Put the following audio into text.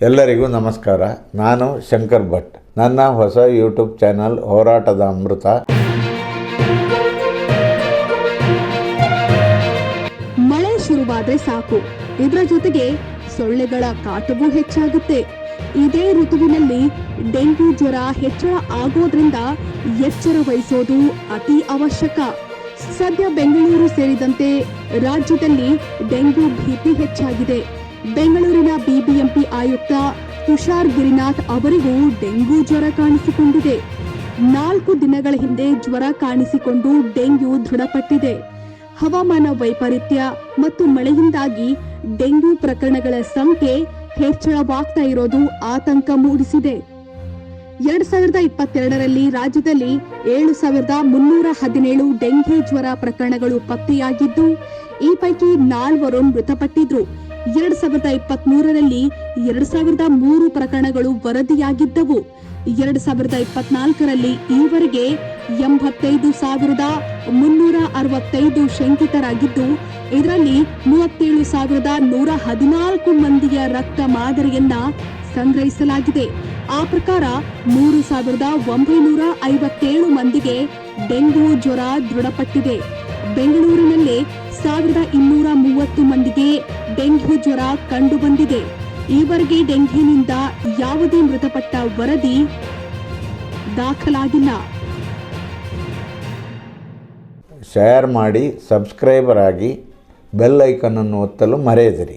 ಎಲ್ಲರಿಗೂ ನಮಸ್ಕಾರ. ನಾನು ಶಂಕರ್ ಭಟ್. ನನ್ನ ಹೊಸ ಯೂಟ್ಯೂಬ್ ಚಾನಲ್ ಹೋರಾಟದ ಅಮೃತ. ಮಳೆ ಶುರುವಾದ್ರೆ ಸಾಕು. ಇದರ ಜೊತೆಗೆ ಸೊಳ್ಳೆಗಳ ಕಾಟವೂ ಹೆಚ್ಚಾಗುತ್ತೆ. ಇದೇ ಋತುವಿನಲ್ಲಿ ಡೆಂಗ್ಯೂ ಜ್ವರ ಹೆಚ್ಚಳ ಆಗೋದ್ರಿಂದ ಎಚ್ಚರ ವಹಿಸೋದು ಅತಿ ಅವಶ್ಯಕ. ಸದ್ಯ ಬೆಂಗಳೂರು ಸೇರಿದಂತೆ ರಾಜ್ಯದಲ್ಲಿ ಡೆಂಗ್ಯೂ ಭೀತಿ ಹೆಚ್ಚಾಗಿದೆ. ಬೆಂಗಳೂರಿನ ಬಿಬಿಎಂಪಿ ಆಯುಕ್ತ ತುಷಾರ್ ಗಿರಿನಾಥ್ ಅವರಿಗೂ ಡೆಂಗ್ಯೂ ಜ್ವರ ಕಾಣಿಸಿಕೊಂಡಿದೆ. ನಾಲ್ಕು ದಿನಗಳ ಹಿಂದೆ ಜ್ವರ ಕಾಣಿಸಿಕೊಂಡು ಡೆಂಗ್ಯೂ ದೃಢಪಟ್ಟಿದೆ. ಹವಾಮಾನ ವೈಪರೀತ್ಯ ಮತ್ತು ಮಳೆಯಿಂದಾಗಿ ಡೆಂಗ್ಯೂ ಪ್ರಕರಣಗಳ ಸಂಖ್ಯೆ ಹೆಚ್ಚಳವಾಗ್ತಾ ಇರೋದು ಆತಂಕ ಮೂಡಿಸಿದೆ. ಎರಡ್ ಸಾವಿರದ ಇಪ್ಪತ್ತೆರಡರಲ್ಲಿ ರಾಜ್ಯದಲ್ಲಿ ಏಳು ಸಾವಿರದ ಮುನ್ನೂರ ಹದಿನೇಳು ಡೆಂಗ್ಯೂ ಜ್ವರ ಪ್ರಕರಣಗಳು ಪತ್ತೆಯಾಗಿದ್ದು, ಈ ಪೈಕಿ ನಾಲ್ವರು ಮೃತಪಟ್ಟಿದ್ರು. ಎರಡ್ ಸಾವಿರದ ಇಪ್ಪತ್ತ್ ಮೂರರಲ್ಲಿ ಎರಡ್ ಸಾವಿರದ ಮೂರು ಪ್ರಕರಣಗಳು ವರದಿಯಾಗಿದ್ದವು. ಎರಡ್ ಸಾವಿರದ ಇಪ್ಪತ್ನಾಲ್ಕರಲ್ಲಿ ಈವರೆಗೆ ಎಂಬತ್ತೈದು ಸಾವಿರದ ಮುನ್ನೂರ ಅರವತ್ತೈದು ಶಂಕಿತರಾಗಿದ್ದು, ಇದರಲ್ಲಿ ಮೂವತ್ತೇಳು ಸಾವಿರದ ನೂರ ಹದಿನಾಲ್ಕು ಮಂದಿಯ ರಕ್ತ ಮಾದರಿಯನ್ನ ಸಂಗ್ರಹಿಸಲಾಗಿದೆ. ಆ ಪ್ರಕಾರ ಮೂರು ಸಾವಿರದ ಒಂಬೈನೂರ ಐವತ್ತೇಳು ಮಂದಿಗೆ ಡೆಂಗ್ಯೂ ಜ್ವರ ದೃಢಪಟ್ಟಿದೆ. ಬೆಂಗಳೂರಿನಲ್ಲೇ ಸಾವಿರದ ಇನ್ನೂರ ಮೂವತ್ತು ಮಂದಿಗೆ ಡೆಂಗ್ಯೂ ಜ್ವರ ಕಂಡುಬಂದಿದೆ. ಈವರೆಗೆ ಡೆಂಗ್ಯೂನಿಂದ ಯಾವುದೇ ಮೃತಪಟ್ಟ ವರದಿ ದಾಖಲಾಗಿಲ್ಲ. ಶೇರ್ ಮಾಡಿ ಸಬ್ಸ್ಕ್ರೈಬರ್ ಆಗಿ ಬೆಲ್ ಐಕನನ್ನು ಒತ್ತಲು ಮರೆಯದಿರಿ.